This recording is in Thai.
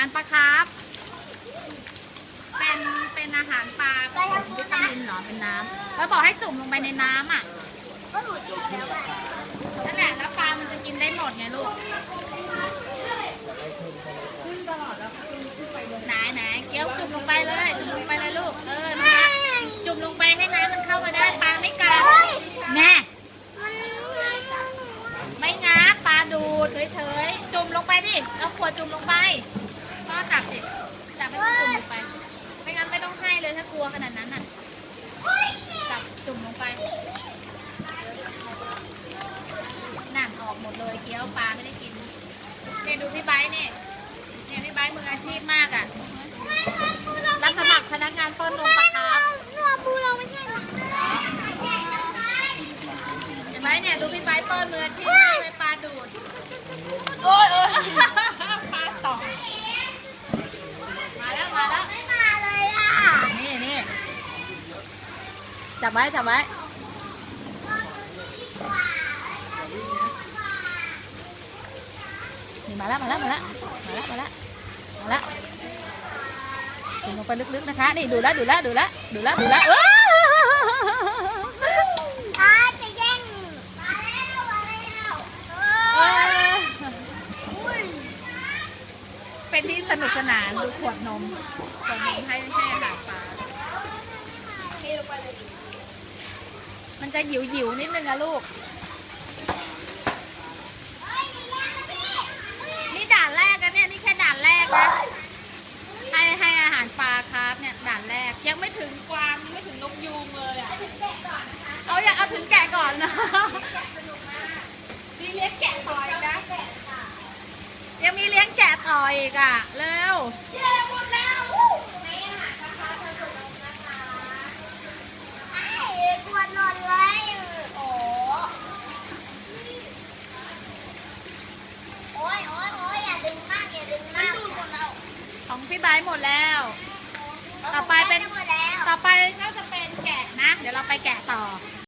ารปลาครับ เป็น เป็นอาหารปลาผสมวิตามินเหรอ เป็นน้ำแล้วบอกให้จุ่มลงไปในน้ำอะ ก็หนูจุดแล้วอะนั่นแหละ แล้วปลา มันจะกินได้หมดไงลูกไหนไหนเกี๊ยวจุ่มลงไปเลย จุ่มลงไปเลยลูก เออนั่นแหละจุ่มลงไปให้น้ำมันเข้ามาได้ ปลาไม่กัดแน่มันไม่งับปลาดูดเฉยๆ จุ่มลงไปดิ เอาขวดจุ่มลงไป พ่อจับสิจับให้มันจุ่มลงไป ไม่งั้นไม่ต้องให้เลยถ้ากลัวขนาดนั้นน่ะ จับจุ่มลงไปนั่นออกหมดเลยเกี๊ยวปลาไม่ได้กินเนี่ยดูพี่ไบร์เนี่ยเนี่ยพี่ไบร์มืออาชีพมากอะ รับสมัครพนักงานป้อนนมปลาครับหนูบูเราไม่ใช่หรอเห็นไหมเนี่ยดูพี่ไบร์ทป้อนมืออาชีพมากเลยปลาดูด โอ้ยโอ้ยปลาต่อมาแล้วมาแล้ว ไม่มาเลยอะ นี่นี่ จับไว้ จับไว้นี่มาแล้วมาแล้วมาแล้วมาแล้วมาแล้วมาแล้วกินลงไปลึกๆนะคะ นี่ดูแลวดูแลวดูแลวดูแลวดูแลวว้าวอ้าจะแย่งมาแล้วมาแล้วเอเออออุ้ยเป็นที่สนุกสนานดูขวดนมขวดนมให้ให้อาหารปลา มันจะหยิวหยิวๆนิดนึงอะลูก นี่ด่านแรกนะเนี่ย นี่แค่ด่านแรกนะ ให้ให้อาหารปลาครับเนี่ยด่านแรก ยังไม่ถึงกวางยังไม่ถึงนกยูงเลยอะเอาอยากเอาถึงแกะก่อนนะมีเลี้ยงแกะต่ออีกนะยังมีเลี้ยงแกะต่ออีกอะ เร็วเย้หมดแล้วไอ้กวนนอนเลยโอ้โอ้ยโอ้ยโอ้ยอย่าดึงมากอย่าดึงมากมันดูดหมดแล้ว ของพี่ไบร์ทหมดแล้ว ต่อไปเป็นหมดแล้วต่อไปก็จะเป็นแกะนะ เดี๋ยวเราไปแกะต่อ